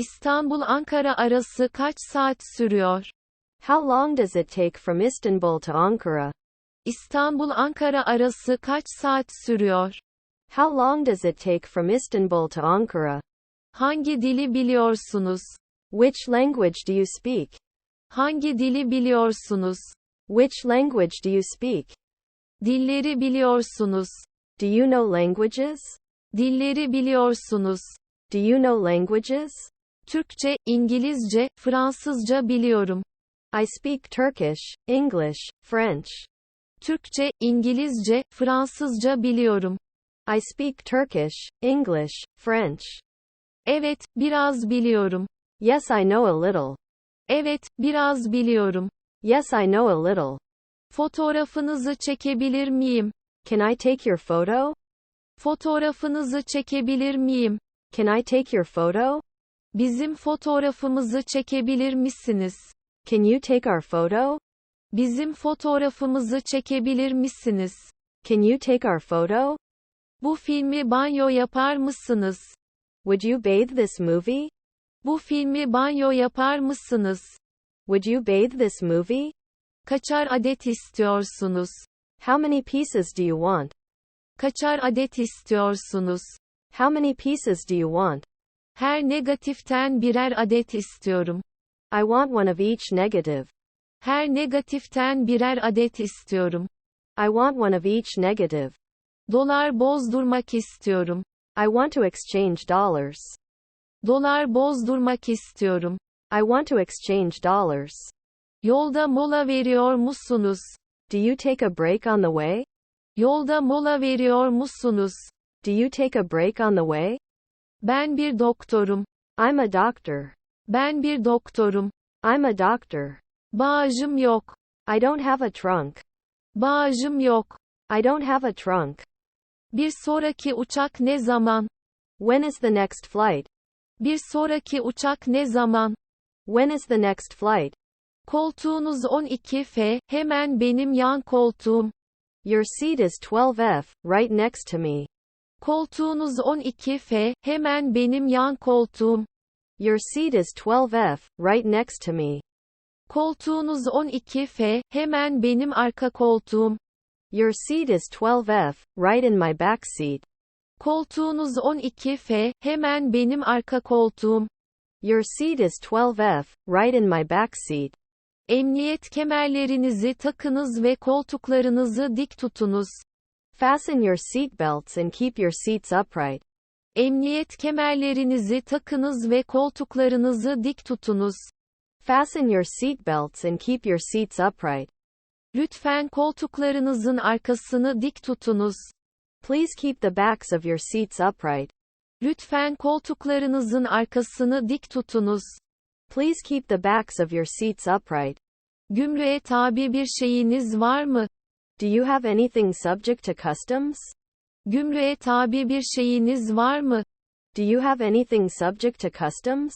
İstanbul-Ankara arası kaç saat sürüyor? How long does it take from Istanbul to Ankara? İstanbul-Ankara arası kaç saat sürüyor? How long does it take from Istanbul to Ankara? Hangi dili biliyorsunuz? Which language do you speak? Hangi dili biliyorsunuz? Which language do you speak? Dilleri biliyorsunuz. Do you know languages? Dilleri biliyorsunuz. Do you know languages? Türkçe, İngilizce, Fransızca biliyorum. I speak Turkish, English, French. Türkçe, İngilizce, Fransızca biliyorum. I speak Turkish, English, French. Evet, biraz biliyorum. Yes, I know a little. Evet, biraz biliyorum. Yes, I know a little. Fotoğrafınızı çekebilir miyim? Can I take your photo? Fotoğrafınızı çekebilir miyim? Can I take your photo? Bizim fotoğrafımızı çekebilir misiniz? Can you take our photo? Bizim fotoğrafımızı çekebilir misiniz? Can you take our photo? Bu filmi banyo yapar mısınız? Would you bathe this movie? Bu filmi banyo yapar mısınız? Would you bathe this movie? Kaçar adet istiyorsunuz? How many pieces do you want? Kaçar adet istiyorsunuz? How many pieces do you want? Her negatiften birer adet istiyorum. I want one of each negative. Her negatiften birer adet istiyorum. I want one of each negative. Dolar bozdurmak istiyorum. I want to exchange dollars. Dolar bozdurmak istiyorum. I want to exchange dollars. Yolda mola veriyor musunuz? Do you take a break on the way? Yolda mola veriyor musunuz? Do you take a break on the way? Ben bir doktorum. I'm a doctor. Ben bir doktorum. I'm a doctor. Bağışım yok. I don't have a trunk. Bağışım yok. I don't have a trunk. Bir sonraki uçak ne zaman? When is the next flight? Bir sonraki uçak ne zaman? When is the next flight? Koltuğunuz 12F, hemen benim yan koltuğum. Your seat is 12F, right next to me. Koltuğunuz 12F, hemen benim yan koltuğum. Your seat is 12F, right next to me. Koltuğunuz 12F, hemen benim arka koltuğum. Your seat is 12F, right in my back seat. Koltuğunuz 12F, hemen benim arka koltuğum. Your seat is 12F, right in my back seat. Emniyet kemerlerinizi takınız ve koltuklarınızı dik tutunuz. Fasten your seatbelts and keep your seats upright. Emniyet kemerlerinizi takınız ve koltuklarınızı dik tutunuz. Fasten your seatbelts and keep your seats upright. Lütfen koltuklarınızın arkasını dik tutunuz. Please keep the backs of your seats upright. Lütfen koltuklarınızın arkasını dik tutunuz. Please keep the backs of your seats upright. Gümrüğe tabi bir şeyiniz var mı? Do you have anything subject to customs? Gümrüğe tabi bir şeyiniz var mı? Do you have anything subject to customs?